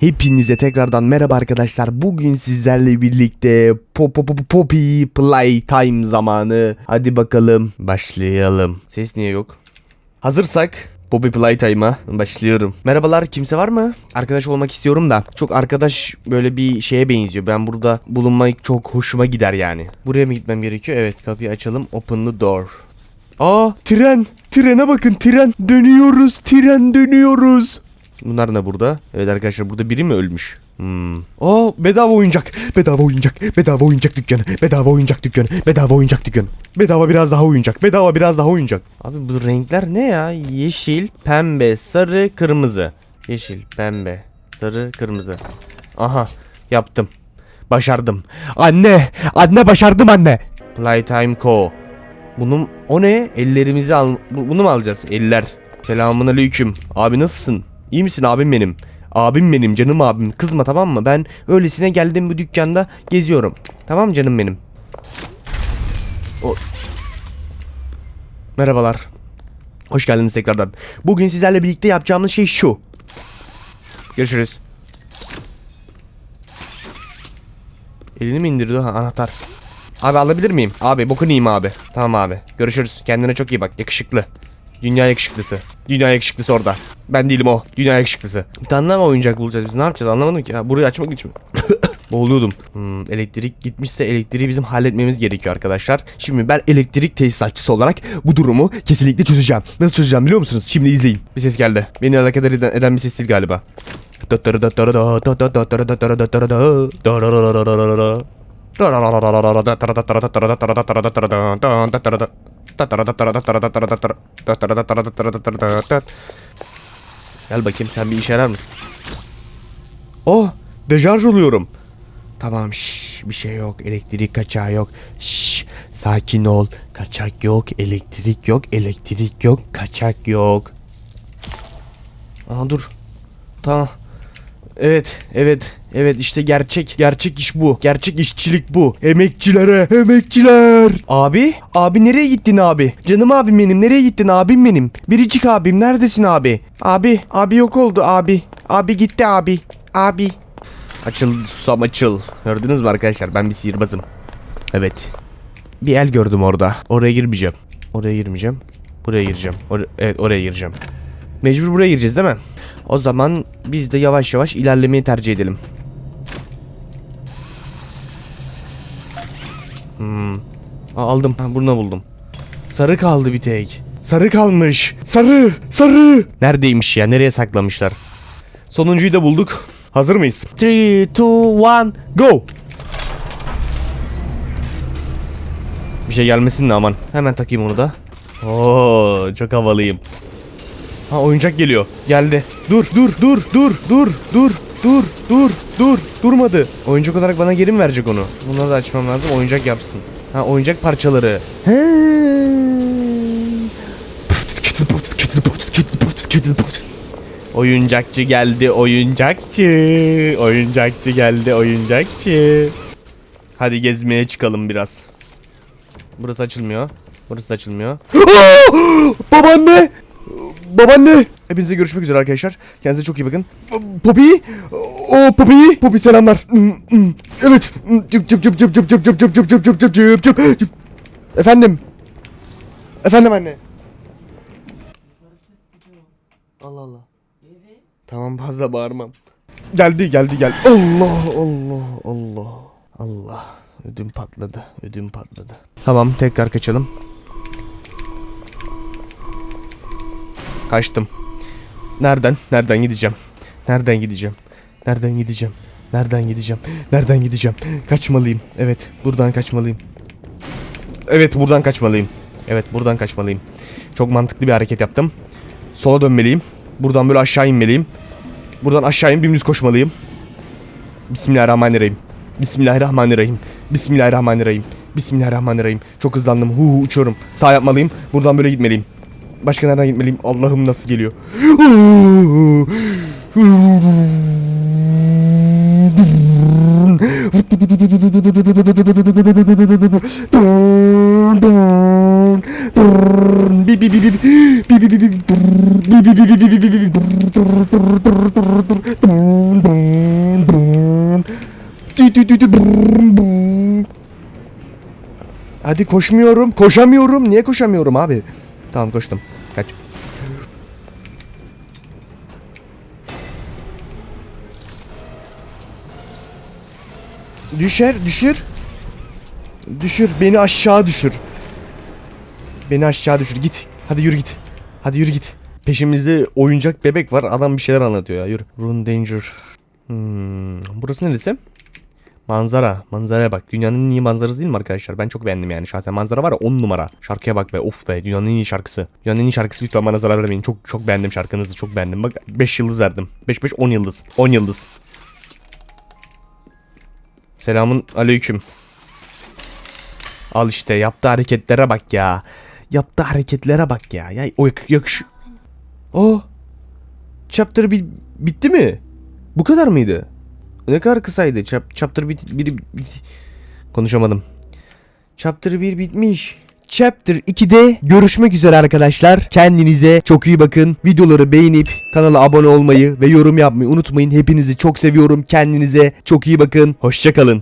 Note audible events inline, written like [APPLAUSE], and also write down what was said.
Hepinize tekrardan merhaba arkadaşlar. Bugün sizlerle birlikte Pop Pop Pop Poppy Playtime zamanı. Hadi bakalım başlayalım. Ses niye yok? Hazırsak Poppy Playtime'a başlıyorum. Merhabalar kimse var mı? Arkadaş olmak istiyorum da. Çok arkadaş böyle bir şeye benziyor. Ben burada bulunmak çok hoşuma gider yani. Buraya mı gitmem gerekiyor? Evet kapıyı açalım. Open the door. Aa tren. Trene bakın tren. Dönüyoruz tren dönüyoruz. Bunlar ne burada? Evet arkadaşlar burada biri mi ölmüş? Hmm. Aa bedava oyuncak. Bedava oyuncak. Bedava oyuncak dükkanı. Bedava oyuncak dükkanı. Bedava oyuncak dükkanı. Bedava biraz daha oyuncak. Bedava biraz daha oyuncak. Abi bu renkler ne ya? Yeşil, pembe, sarı, kırmızı. Yeşil, pembe, sarı, kırmızı. Aha yaptım. Başardım. Anne! Anne başardım anne. Playtime Co. Bunun o ne? Ellerimizi al bu- bunu mu alacağız? Eller. Selamun aleyküm. Abi nasılsın? İyi misin abim benim? Abim benim canım abim. Kızma tamam mı? Ben öylesine geldim bu dükkanda geziyorum. Tamam canım benim. O... Merhabalar. Hoş geldiniz tekrardan. Bugün sizlerle birlikte yapacağımız şey şu. Görüşürüz. Elini mi indirdi? Ha, anahtar. Abi alabilir miyim? Abi bokun iyiyim abi. Tamam abi. Görüşürüz. Kendine çok iyi bak. Yakışıklı. Dünya yakışıklısı. Dünya yakışıklısı orada. Ben değilim o. Dünya yakışıklısı. Bir tane daha mı oyuncak bulacağız biz? Ne yapacağız? Anlamadım ki. Ha, burayı açmak için mi? [COUGHS] Boğuluyordum. Hmm, elektrik gitmişse elektriği bizim halletmemiz gerekiyor arkadaşlar. Şimdi ben elektrik tesisatçısı olarak bu durumu kesinlikle çözeceğim. Nasıl çözeceğim biliyor musunuz? Şimdi izleyin. Bir ses geldi. Beni alakadar eden, eden bir ses değil galiba. Gel bakayım sen bir işe yarar mısın? Oh dejarj oluyorum. Tamam şş, bir şey yok elektrik kaçağı yok. Şş, sakin ol kaçak yok elektrik yok elektrik yok kaçak yok. Aa dur. Tamam. Evet, evet, evet işte gerçek, gerçek iş bu. Gerçek işçilik bu. Emekçilere, emekçiler. Abi, abi nereye gittin abi? Canım abim benim, nereye gittin abim benim? Biricik abim, neredesin abi? Abi, abi yok oldu abi. Abi gitti abi. Abi. Açıl susam açıl. Gördünüz mü arkadaşlar? Ben bir sihirbazım. Evet. Bir el gördüm orada. Oraya girmeyeceğim. Oraya girmeyeceğim. Buraya gireceğim. Or- evet oraya gireceğim. Mecbur buraya gireceğiz değil mi? O zaman biz de yavaş yavaş ilerlemeyi tercih edelim. Hmm. Aa, aldım. Ha, bunu buldum. Sarı kaldı bir tek. Sarı kalmış. Sarı. Sarı. Neredeymiş ya? Nereye saklamışlar? Sonuncuyu da bulduk. Hazır mıyız? 3, 2, 1, go. Bir şey gelmesin de aman. Hemen takayım onu da. Oo, çok havalıyım. Ha oyuncak geliyor. Geldi. Dur dur dur dur dur dur dur dur dur durmadı. Oyuncak olarak bana geri mi verecek onu? Bunları da açmam lazım. Oyuncak yapsın. Ha oyuncak parçaları. He. Oyuncakçı geldi oyuncakçı. Oyuncakçı geldi oyuncakçı. Hadi gezmeye çıkalım biraz. Burası açılmıyor. Burası da açılmıyor. [GASPS] Babaanne! babaanne. Hepinize görüşmek üzere arkadaşlar. Kendinize çok iyi bakın. Poppy. O Poppy. Poppy selamlar. Evet. Efendim. Efendim anne. Allah Allah. Tamam fazla bağırmam. Geldi geldi gel. Allah Allah Allah. Allah. Ödüm patladı. Ödüm patladı. Tamam tekrar kaçalım. Kaçtım. Nereden? Nereden gideceğim? Nereden gideceğim? Nereden gideceğim? Nereden gideceğim? Nereden gideceğim? Kaçmalıyım. Evet, buradan kaçmalıyım. Evet, buradan kaçmalıyım. Evet, buradan kaçmalıyım. Çok mantıklı bir hareket yaptım. Sola dönmeliyim. Buradan böyle aşağı inmeliyim. Buradan aşağı in dümdüz koşmalıyım. Bismillahirrahmanirrahim. Bismillahirrahmanirrahim. Bismillahirrahmanirrahim. Bismillahirrahmanirrahim. Çok hızlandım. Hu hu uçuyorum. Sağ yapmalıyım. Buradan böyle gitmeliyim. Başka nereden gitmeliyim? Allah'ım nasıl geliyor? Hadi koşmuyorum. Koşamıyorum. Niye koşamıyorum abi? Tamam koştum. Kaç. Düşer, düşür. Düşür, beni aşağı düşür. Beni aşağı düşür. Git. Hadi yürü git. Hadi yürü git. Peşimizde oyuncak bebek var. Adam bir şeyler anlatıyor ya. Yürü. Rune Danger. Hmm, burası neresi? Manzara. Manzaraya bak. Dünyanın en iyi manzarası değil mi arkadaşlar? Ben çok beğendim yani. Şahsen manzara var ya 10 numara. Şarkıya bak be. Of be. Dünyanın en iyi şarkısı. Dünyanın en iyi şarkısı lütfen bana zarar vermeyin. Çok çok beğendim şarkınızı. Çok beğendim. Bak 5 yıldız verdim. 5 5 10 yıldız. 10 yıldız. Selamun aleyküm. Al işte yaptığı hareketlere bak ya. Yaptığı hareketlere bak ya. Ya o yak- yakış. Oh. Chapter bi- bitti mi? Bu kadar mıydı? Ne kadar kısaydı? Chap chapter bit biri bit- konuşamadım. Chapter 1 bitmiş. Chapter 2'de görüşmek üzere arkadaşlar. Kendinize çok iyi bakın. Videoları beğenip kanala abone olmayı ve yorum yapmayı unutmayın. Hepinizi çok seviyorum. Kendinize çok iyi bakın. Hoşçakalın.